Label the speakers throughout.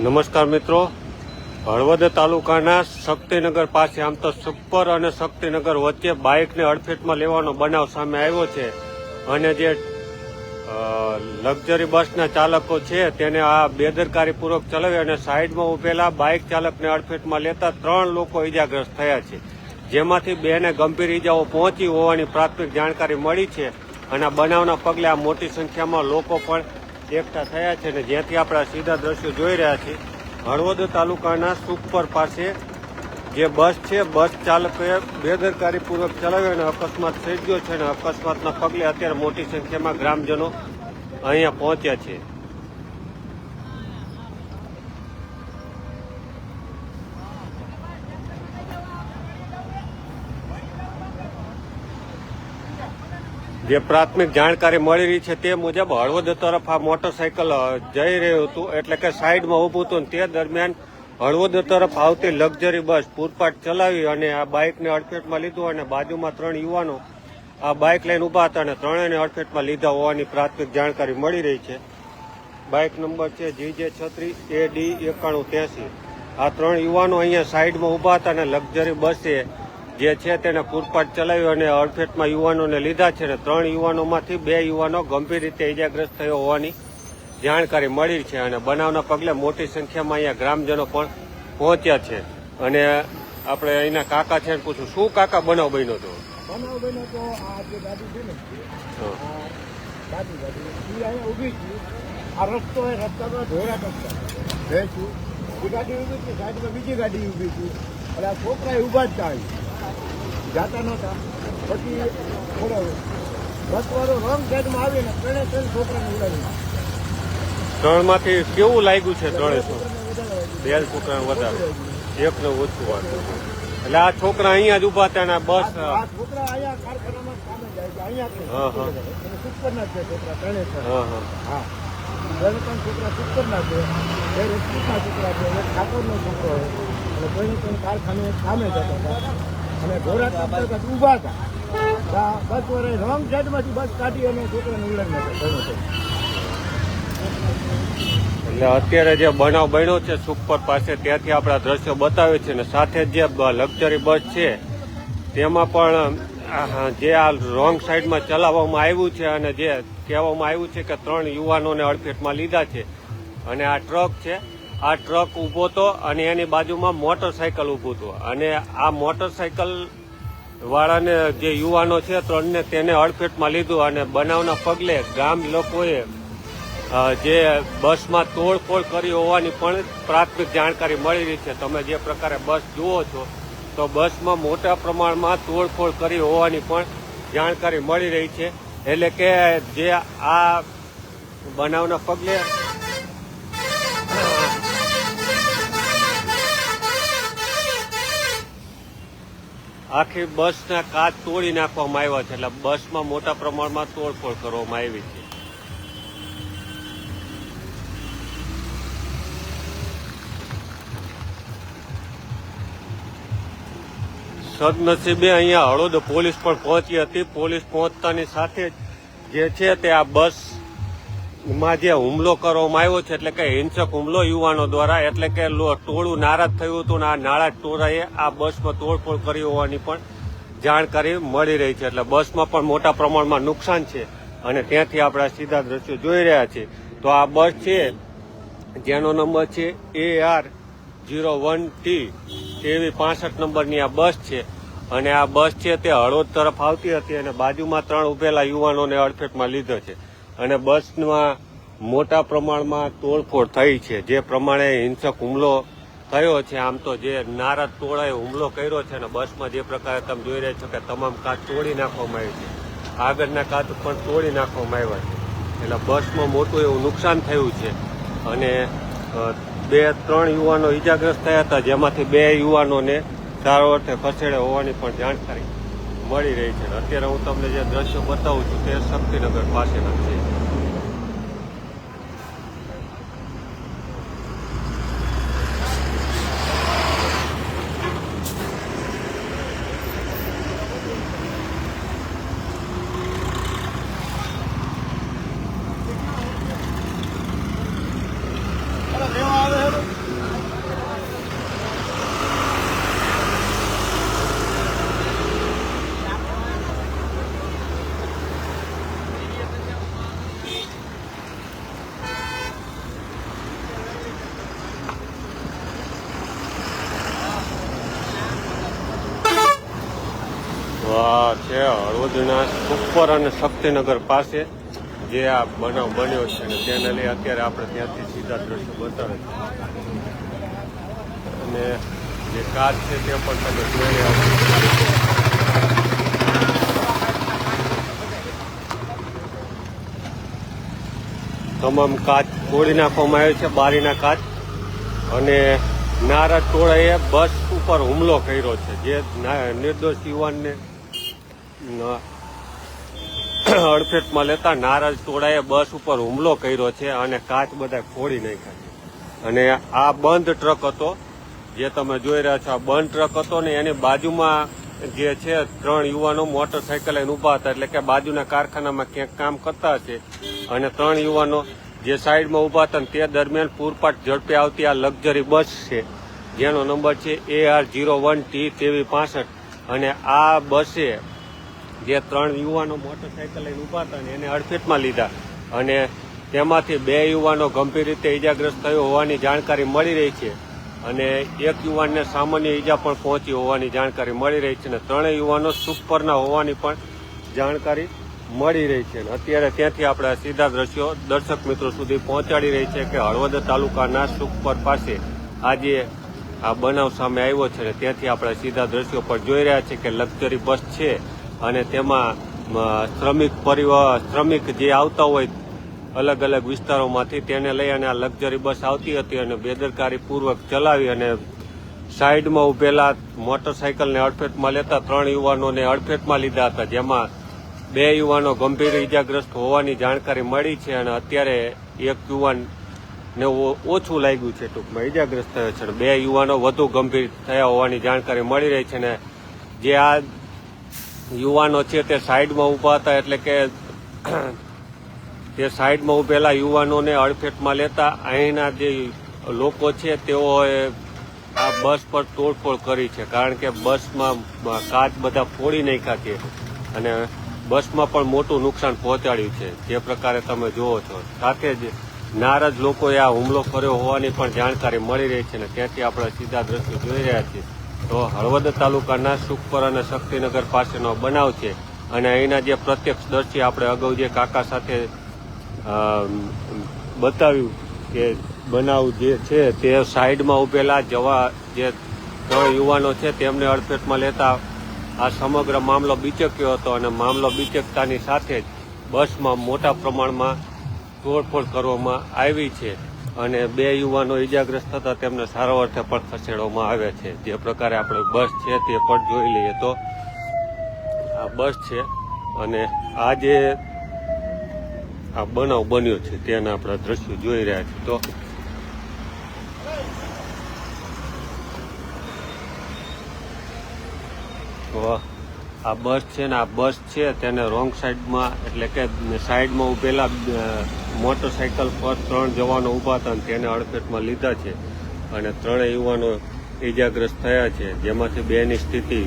Speaker 1: નમસ્કાર મિત્રો. હળવદ તાલુકાના શક્તિનગર પાસે આમ તો સુપર અને શક્તિનગર વચ્ચે બાઇકને અડફેટમાં લેવાનો બનાવ સામે આવ્યો છે અને જે લક્ઝરી બસના ચાલકો છે તેને આ બેદરકારીપૂર્વક ચલાવી અને સાઈડમાં ઉભેલા બાઇક ચાલકને અડફેટમાં લેતા ત્રણ લોકો ઇજાગ્રસ્ત થયા છે. જેમાંથી બેને ગંભીર ઇજાઓ પહોંચી હોવાની પ્રાથમિક જાણકારી મળી છે અને આ બનાવના પગલે આ મોટી સંખ્યામાં લોકો પણ એકઠા થયા છે અને જ્યાંથી આપણા સીધા દ્રશ્યો જોઈ રહ્યા છીએ. હળવદ તાલુકાના સુપર પાસે જે બસ છે, બસ ચાલકે બેદરકારીપૂર્વક ચલાવ્યો અને અકસ્માત થઈ ગયો છે અને અકસ્માતના પગલે અત્યારે મોટી સંખ્યામાં ગ્રામજનો અહીંયા પહોંચ્યા છે. જે પ્રાથમિક જાણકારી મળી રહી છે તે મુજબ હળવદ તરફ આ મોટરસાયકલ જઈ રહ્યું હતું. એટલે કે સાઈડમાં ઊભું હતું તે દરમિયાન હળવદ તરફ આવતી લક્ઝરી બસ પૂરપાટ ચલાવી અને આ બાઇકને અડફેટમાં લીધું અને બાજુમાં ત્રણ યુવાનો આ બાઇક લઈને ઊભા હતા અને ત્રણેયને અડફેટમાં લીધા હોવાની પ્રાથમિક જાણકારી મળી રહી છે. બાઇક નંબર છે જી જે છત્રીસ એ ડી એકાણું ત્યાંસી. આ ત્રણ યુવાનો અહીંયા સાઈડમાં ઊભા હતા અને લક્ઝરી બસે જે છે તેને પૂરપાટ ચલાવ્યો અને અડફેટમાં યુવાનોને લીધા છે અને ત્રણ યુવાનોમાંથી બે યુવાનો ગંભીર રીતે ઇજાગ્રસ્ત થયો હોવાની જાણકારી મળી છે અને બનાવના પગલે મોટી સંખ્યામાં અહીંયા ગ્રામજનો પણ પહોંચ્યા છે. અને આપણે અહીંના કાકા છે પૂછું શું કાકા બનાવ બન્યો હતો?
Speaker 2: બનાવ બન્યો તો આ જે ગાડી છે ને ગાડી ગાડી અહીંયા ઊભી હતી આ રસ્તો એ રસ્તામાં ઢોરા રસ્તા ભેંસું. એ ગાડી ઊભી હતી સાઈડમાં બીજી ગાડી ઊભી છે. આ છોકરા ઊભા જ અહીં. જાતા નહોતા. પછી થોડો રસવાળો રોંગ સાઈડમાં આવીને ત્રણે ત્રણ છોકરાને ઉડાવી
Speaker 1: ત્રણમાંથી કેવું લાગ્યું છે ત્રણે. બે છોકરા વધારે. એકને ઓછું વાંધો એટલે આ છોકરા અહીંયા જ ઊભા હતા બસ
Speaker 2: છોકરા અહીંયા કારખાનામાં કામે જાય છે. અહીંયા
Speaker 1: હા, હા.
Speaker 2: છે સુપરના છે છોકરા ત્રણે ત્રણ.
Speaker 1: હા હા.
Speaker 2: હા. બે ત્રણ છોકરા સુપરના છે. બે રજપૂતના છોકરા છે. એક ઠાકોરનો છોકરો અને કોઈ ત્રણ કારખાને કામે જતા હતા. અને ઘોડા ઊભા હતા. બસ રોંગ સાઈડમાંથી બસ કાઢી અને છોકરાને ઉડાડી નાખ્યા
Speaker 1: એટલે અત્યારે જે બનાવ બન્યો છે સુપર પાસે, ત્યાંથી આપણા દ્રશ્યો બતાવે છે અને સાથે જે લક્ઝરી બસ છે, તેમાં પણ જે આ રોંગ સાઈડમાં ચલાવવામાં આવ્યું છે અને જે કહેવામાં આવ્યું છે કે ત્રણ યુવાનોને અડફેટમાં લીધા છે. અને આ ટ્રક છે આ ટ્રક ઊભો હતો અને એની બાજુમાં મોટરસાયકલ ઊભું હતું. અને આ મોટરસાયકલ વાળાને જે યુવાનો છે ત્રણને તેને અડફેટમાં લીધું અને બનાવના પગલે ગામ લોકોએ જે બસમાં તોડફોડ કરી હોવાની પણ પ્રાથમિક જાણકારી મળી રહી છે. તમે જે પ્રકારે બસ જુઓ છો, તો બસમાં મોટા પ્રમાણમાં તોડફોડ કરી હોવાની પણ જાણકારી મળી રહી છે. એટલે કે જે આ બનાવના પગલે આખી બસના કાચ તોડી નાખવામાં આવ્યા છે. એટલે બસમાં મોટા પ્રમાણમાં તોડફોડ કરવામાં આવી છે. સદનસીબે અહીંયા હળોદ પોલીસ પણ પહોંચી હતી. પોલીસ પહોંચતાની સાથે જ જે છે તે આ બસ માં જે હુમલો કરવામાં આવ્યો છે, એટલે કે હિંસક હુમલો યુવાનો દ્વારા, એટલે કે ટોળું નારાજ થયું હતું અને આ નાળા ટોળાએ આ બસમાં તોડફોડ કરી હોવાની પણ જાણકારી મળી રહી છે. એટલે બસમાં પણ મોટા પ્રમાણમાં નુકસાન છે અને ત્યાંથી આપણે સીધા દ્રશ્યો જોઈ રહ્યા છીએ. તો આ બસ છે, જેનો નંબર છે A R zero one T, તેવી પાસઠ નંબરની આ બસ છે. અને આ બસ છે તે હળવદ તરફ આવતી હતી અને બાજુમાં ત્રણ ઉભેલા યુવાનોને અડફેટમાં લીધો છે. અને બસમાં મોટા પ્રમાણમાં તોડફોડ થઈ છે. જે પ્રમાણે હિંસક હુમલો થયો છે, આમ તો જે નારાજ ટોળાએ હુમલો કર્યો છે અને બસમાં જે પ્રકારે તમે જોઈ રહ્યા છો કે તમામ કાચ તોડી નાખવામાં આવી છે. આગળના કાચ પણ તોડી નાખવામાં આવ્યા છે. એટલે બસમાં મોટું એવું નુકસાન થયું છે. અને બે, ત્રણ યુવાનો ઈજાગ્રસ્ત થયા હતા, જેમાંથી બે યુવાનોને સારો અર્થે ખસેડ્યા હોવાની પણ જાણકારી મળી રહી છે. અત્યારે હું તમને જે દ્રશ્યો બતાવું છું, તે શક્તિનગર પાસેના છે
Speaker 2: અરે રેવા આવે છે
Speaker 1: વાહ છે હળવદના સુપર અને શક્તિનગર પાસે જે આ બનાવ બન્યો છે અને તેને લઈ અત્યારે આપણે ત્યાંથી સીધા દ્રશ્યો બતાવે છે. અને જે કાર છે તે પણ તમે જોઈ રહ્યા તમામ કાચ તોડી નાખવામાં આવ્યો છે, બારીના કાચ. અને નારા ટોળાએ બસ ઉપર હુમલો કર્યો છે. જે નિર્દોષ યુવાનને અડફેટમાં લેતા નારાજ ટોળાએ બસ ઉપર હુમલો કર્યો છે અને કાચ બધા ફોડી નાખ્યા છે. અને આ બંધ ટ્રક હતો. જે તમે જોઈ રહ્યા છો, આ બંધ ટ્રક હતો ને એની બાજુમાં જે છે, ત્રણ યુવાનો મોટરસાયકલ લઈને ઊભા હતા. એટલે કે બાજુના કારખાનામાં ક્યાંક કામ કરતા હશે. અને ત્રણ યુવાનો જે સાઈડમાં ઊભા હતા તે દરમિયાન પૂરપાટ ઝડપે આવતી આ લક્ઝરી બસ છે. જેનો નંબર છે A R zero one T તેવી પાસઠ. અને આ બસે જે ત્રણ યુવાનો મોટરસાયકલ લઈને ઊભા હતા એને અડફેટમાં લીધા. અને તેમાંથી બે યુવાનો ગંભીર રીતે ઈજાગ્રસ્ત થયો હોવાની જાણકારી મળી રહી છે. અને એક યુવાનને સામાન્ય ઈજા પણ પહોંચી હોવાની જાણકારી મળી રહી છે અને ત્રણેય યુવાનો સુપરના હોવાની પણ જાણકારી મળી રહી છે. અત્યારે ત્યાંથી આપણે સીધા દ્રશ્યો દર્શક મિત્રો સુધી પહોંચાડી રહી છે કે હળવદ તાલુકાના સુખપર પાસે આજે આ બનાવ સામે આવ્યો છે અને ત્યાંથી આપણે સીધા દ્રશ્યો પર જોઈ રહ્યા છે કે લક્ઝરી બસ છે. અને તેમાં શ્રમિક પરિવહન શ્રમિક જે આવતા હોય અલગ અલગ વિસ્તારોમાંથી તેને લઈ અને આ લક્ઝરી બસ આવતી હતી અને બેદરકારીપૂર્વક ચલાવી અને સાઈડમાં ઉભેલા મોટરસાયકલને અડફેટમાં લેતા ત્રણ યુવાનોને અડફેટમાં લીધા હતા, જેમાં બે યુવાનો ગંભીર ઈજાગ્રસ્ત હોવાની જાણકારી મળી છે અને અત્યારે એક યુવાન ને ઓછું લાગ્યું છે, ટૂંકમાં ઈજાગ્રસ્ત થયો છે બે યુવાનો વધુ ગંભીર થયા હોવાની જાણકારી મળી રહી છે ને જે આ યુવાનો છે તે સાઈડમાં ઊભા હતા એટલે કે તે સાઈડમાં ઉભેલા યુવાનોને અડફેટમાં લેતા અહીંના જે લોકો છે તેઓએ આ બસ પર તોડફોડ કરી છે. કારણ કે બસમાં કાચ બધા ફોડી નાખ્યા છે અને બસમાં પણ મોટું નુકસાન પહોંચાડ્યું છે. જે પ્રકારે તમે જુઓ છો. સાથે જ નારાજ લોકોએ આ હુમલો કર્યો હોવાની પણ જાણકારી મળી રહી છે અને ત્યાંથી આપણે સીધા દ્રશ્યો જોઈ રહ્યા છીએ. તો હળવદ તાલુકાના સુખપર અને શક્તિનગર પાસેનો બનાવ છે અને અહીંના જે પ્રત્યક્ષદર્શી આપણે અગાઉ જે કાકા સાથે બતાવ્યું કે બનાવ જે છે તે સાઈડમાં ઉભેલા જવા જે ત્રણ યુવાનો છે તેમને અડફેટમાં લેતા આ સમગ્ર મામલો બીચક્યો હતો અને મામલો બીચકતાની સાથે જ બસમાં મોટા પ્રમાણમાં તોડફોડ કરવામાં આવી છે. અને બે યુવાનો ઈજાગ્રસ્ત થતા તેમને સારો અર્થે પણ ખસેડવામાં આવે છે. જે પ્રકારે આપણે બસ છે તે પણ જોઈ લઈએ તો આ બસ છે અને આ જે આ બનાવ બન્યો છે તેના આપણે દ્રશ્યો જોઈ રહ્યા છીએ તો તો આ બસ છે ને આ બસ છે તેને રોંગ સાઈડમાં એટલે કે સાઈડમાં ઉભેલા અ, મોટરસાયકલ પર ત્રણ જવાનો ઊભા હતા અને તેને અડફેટમાં લીધા છે. અને ત્રણેય યુવાનો ઈજાગ્રસ્ત થયા છે જેમાંથી બેની સ્થિતિ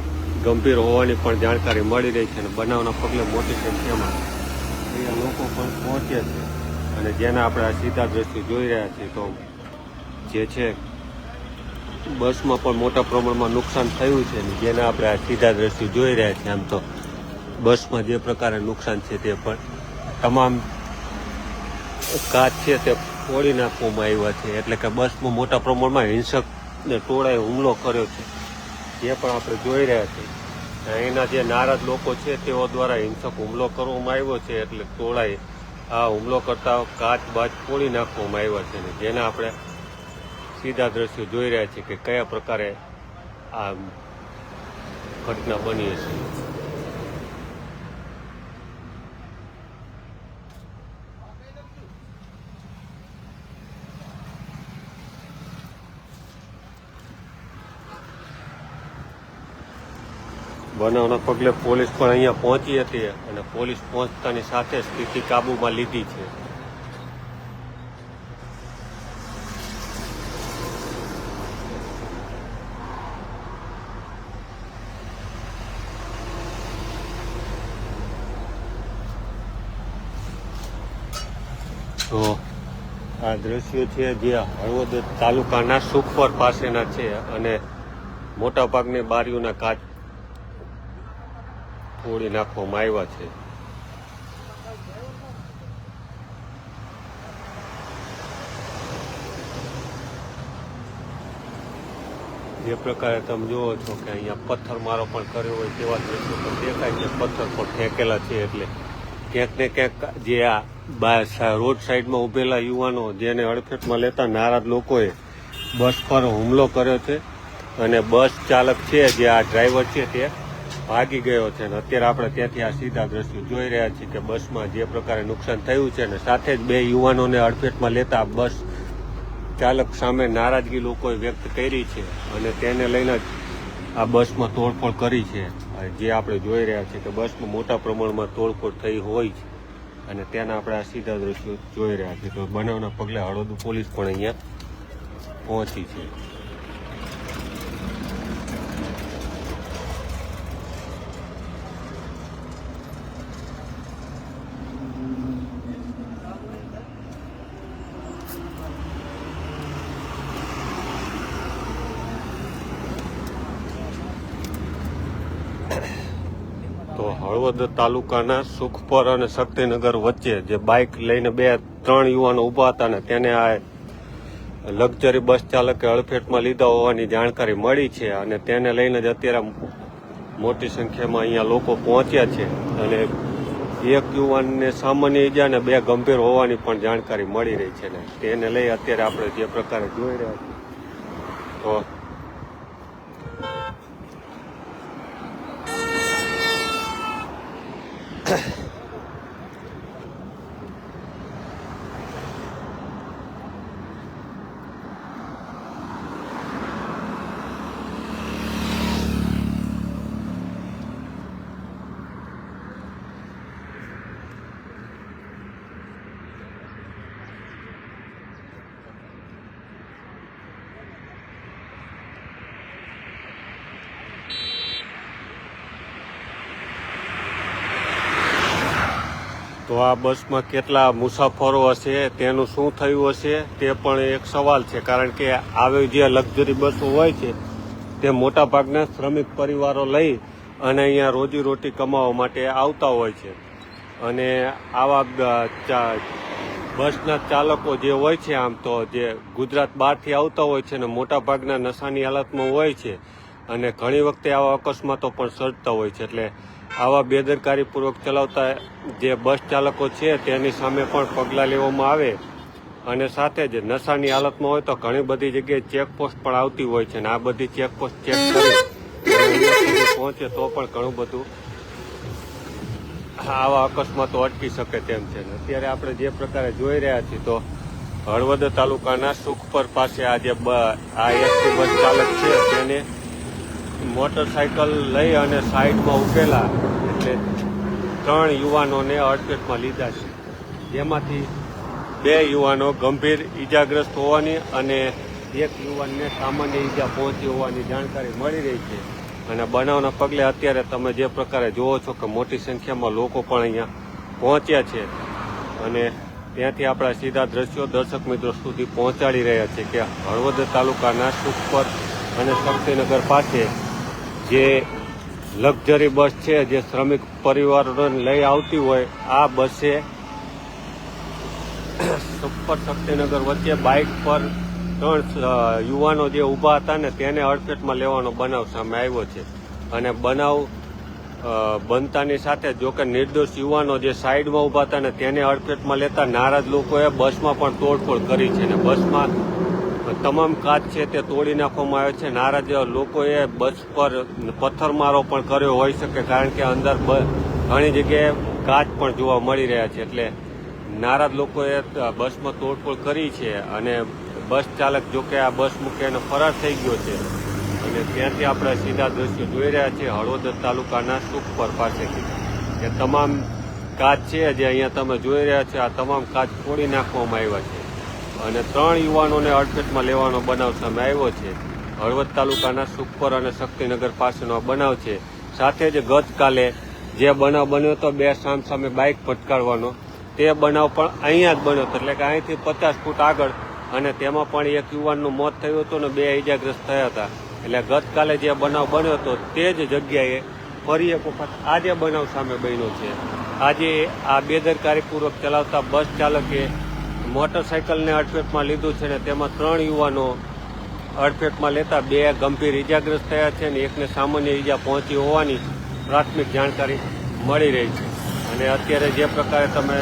Speaker 1: ગંભીર હોવાની પણ જાણકારી મળી રહી છે અને બનાવના પગલે મોટી સંખ્યામાં અહીંયા લોકો પણ પહોંચે છે. અને જેના આપણે આ સીધા દ્રશ્યો જોઈ રહ્યા છીએ તો જે છે બસમાં પણ મોટા પ્રમાણમાં નુકસાન થયું છે ને જેને આપણે આ સીધા દ્રશ્યો જોઈ રહ્યા છીએ આમ તો બસમાં જે પ્રકારે નુકસાન છે તે પણ તમામ કાચ છે તે ફોડી નાખવામાં આવ્યા છે. એટલે કે બસમાં મોટા પ્રમાણમાં હિંસક ને ટોળાએ હુમલો કર્યો છે. જે પણ આપણે જોઈ રહ્યા છીએ. અહીંના જે નારાજ લોકો છે તેઓ દ્વારા હિંસક હુમલો કરવામાં આવ્યો છે. એટલે ટોળાએ આ હુમલો કરતા કાચ બાચ ફોડી નાખવામાં આવ્યા છે ને જેને આપણે સીધા દ્રશ્યો જોઈ રહ્યા છીએ કે કયા પ્રકારે આ ઘટના બની હશે. બનાવના પગલે પોલીસ પણ અહીંયા પહોંચી હતી અને પોલીસ પહોંચતાની સાથે સ્થિતિ કાબૂમાં લીધી છે જો આ દ્રશ્યો છે જે હળવદ તાલુકાના સુખપર પાસેના છે અને મોટા ભાગની બારીઓના કાચ ફોડી નાખવામાં આવ્યા છે. જે પ્રકારે તમે જુઓ છો કે અહીંયા પથ્થર મારો પણ કર્યો હોય તેવા દ્રશ્યો પણ દેખાય છે. પથ્થર પણ ફેંકેલા છે એટલે ક્યાંક ને ક્યાંક જે આ રોડ સાઈડમાં ઉભેલા યુવાનો જેને અડફેટમાં લેતા નારાજ લોકોએ બસ પર હુમલો કર્યો છે અને બસ ચાલક છે જે આ ડ્રાઈવર છે તે ભાગી ગયો છે અને અત્યારે આપણે ત્યાંથી આ સીધા દ્રશ્યો જોઈ રહ્યા છીએ કે બસમાં જે પ્રકારે નુકસાન થયું છે અને સાથે જ બે યુવાનોને અડફેટમાં લેતા બસ ચાલક સામે નારાજગી લોકોએ વ્યક્ત કરી છે અને તેને લઈને જ આ બસમાં તોડફોડ કરી છે. જે આપણે જોઈ રહ્યા છીએ કે બસમાં મોટા પ્રમાણમાં તોડફોડ થઈ હોય છે અને તેના આપણે આ સીધા દ્રશ્યો જોઈ રહ્યા છીએ. તો બનાવના પગલે હળવદ પોલીસ પણ અહીંયા પહોંચી છે તો હળવદ તાલુકાના સુખપર અને શક્તિનગર વચ્ચે જે બાઇક લઈને બે, ત્રણ યુવાનો ઊભા હતા ને તેને આ લક્ઝરી બસ ચાલકે અડફેટમાં લીધા હોવાની જાણકારી મળી છે અને તેને લઈને જ અત્યારે મોટી સંખ્યામાં અહીંયા લોકો પહોંચ્યા છે અને એક યુવાનને સામાન્ય ઈજા અને બે ગંભીર હોવાની પણ જાણકારી મળી રહી છે ને તેને લઈ અત્યારે આપણે જે પ્રકારે જોઈ રહ્યા છીએ. તો તો આ બસમાં કેટલા મુસાફરો હશે, તેનું શું થયું હશે, તે પણ એક સવાલ છે. કારણ કે આવી જે લક્ઝરી બસો હોય છે, તે મોટાભાગના શ્રમિક પરિવારો લઈ અને અહીંયા રોજીરોટી કમાવા માટે આવતા હોય છે. અને આવા બસના ચાલકો જે હોય છે આમ તો, જે ગુજરાત બહારથી આવતા હોય છે અને મોટાભાગના નશાની હાલતમાં હોય છે અને ઘણી વખતે આવા અકસ્માતો પણ સર્જતા હોય છે. એટલે આવા બેદરકારીપૂર્વક ચલાવતા જે બસ ચાલકો છે તેની સામે પણ પગલાં લેવામાં આવે અને સાથે જ નશાની હાલતમાં હોય તો ઘણી બધી જગ્યાએ ચેકપોસ્ટ પણ આવતી હોય છે અને આ બધી ચેકપોસ્ટ ચેક કરી પહોંચે તો પણ ઘણું બધું આવા અકસ્માતો અટકી શકે તેમ છે. ને અત્યારે આપણે જે પ્રકારે જોઈ રહ્યા છીએ તો હળવદ તાલુકાના સુખપર પાસે આ જે આ એસટી બસ ચાલક છે, તેને મોટરસાયકલ લઈ અને સાઈડમાં ઉભેલા એટલે ત્રણ યુવાનોને અડફેટમાં લીધા છે. જેમાંથી બે યુવાનો ગંભીર ઈજાગ્રસ્ત હોવાની અને એક યુવાનને સામાન્ય ઈજા પહોંચી હોવાની જાણકારી મળી રહી છે. અને બનાવના પગલે અત્યારે તમે જે પ્રકારે જુઓ છો કે મોટી સંખ્યામાં લોકો પણ અહીંયા પહોંચ્યા છે. અને ત્યાંથી આપણા સીધા દ્રશ્યો દર્શક મિત્રો સુધી પહોંચાડી રહ્યા છે કે હળવદ તાલુકાના સુખપર અને શક્તિનગર પાસે જે લક્ઝરી બસ છે, જે શ્રમિક પરિવારોને લઈ આવતી હોય, આ બસે સુપર શક્તિનગર વચ્ચે બાઇક પર ત્રણ યુવાનો જે ઊભા હતા ને, તેને અડફેટમાં લેવાનો બનાવ સામે આવ્યો છે. અને બનાવ બનતાની સાથે જો કે નિર્દોષ યુવાનો જે સાઈડમાં ઊભા હતા ને, તેને અડફેટમાં લેતા નારાજ લોકોએ બસમાં પણ તોડફોડ કરી છે. ને બસમાં તમામ કાચ છે તે તોડી નાખવામાં આવ્યો છે. નારાજ લોકોએ બસ પર પથ્થરમારો પણ કર્યો હોઈ શકે, કારણ કે અંદર ઘણી જગ્યાએ કાચ પણ જોવા મળી રહ્યા છે. એટલે નારાજ લોકોએ બસમાં તોડફોડ કરી છે અને બસ ચાલક જો કે આ બસ મૂકે એને ફરાર થઈ ગયો છે. અને ત્યાંથી આપણે સીધા દ્રશ્યો જોઈ રહ્યા છીએ. હળવદ તાલુકાના સુખપર પાસેથી. કે તમામ કાચ છે જે અહીંયા તમે જોઈ રહ્યા છો, આ તમામ કાચ ફોડી નાખવામાં આવ્યા છે. અને ત્રણ યુવાનોને અડફેટમાં લેવાનો બનાવ સામે આવ્યો છે. હળવદ તાલુકાના સુખપર અને શક્તિનગર પાસેનો બનાવ છે. સાથે જ ગતકાલે જે બનાવ બન્યો હતો, બે સામ સામે બાઇક ભટકાડવાનો તે બનાવ પણ અહીંયા જ બન્યો હતો. એટલે કે અહીંથી પચાસ ફૂટ આગળ અને તેમાં પણ એક યુવાનનું મોત થયું હતું અને બે ઇજાગ્રસ્ત થયા હતા. એટલે ગતકાલે જે બનાવ બન્યો હતો, તે જ જગ્યાએ ફરી એક વખત આજે બનાવ સામે બન્યો છે. આજે આ બેદરકારીપૂર્વક ચલાવતા બસ ચાલકે મોટરસાયકલને અડફેટમાં લીધું છે ને તેમાં ત્રણ યુવાનો અડફેટમાં લેતા બે ગંભીર ઇજાગ્રસ્ત થયા છે અને એકને સામાન્ય ઈજા પહોંચી હોવાની પ્રાથમિક જાણકારી મળી રહી છે. અને અત્યારે જે પ્રકારે તમે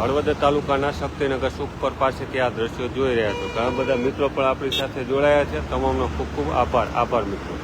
Speaker 1: હળવદ તાલુકાના શક્તિનગર સુખપર પાસેથી આ દ્રશ્યો જોઈ રહ્યા છો. ઘણા બધા મિત્રો પણ આપણી સાથે જોડાયા છે. તમામનો ખૂબ ખૂબ આભાર. આભાર મિત્રો.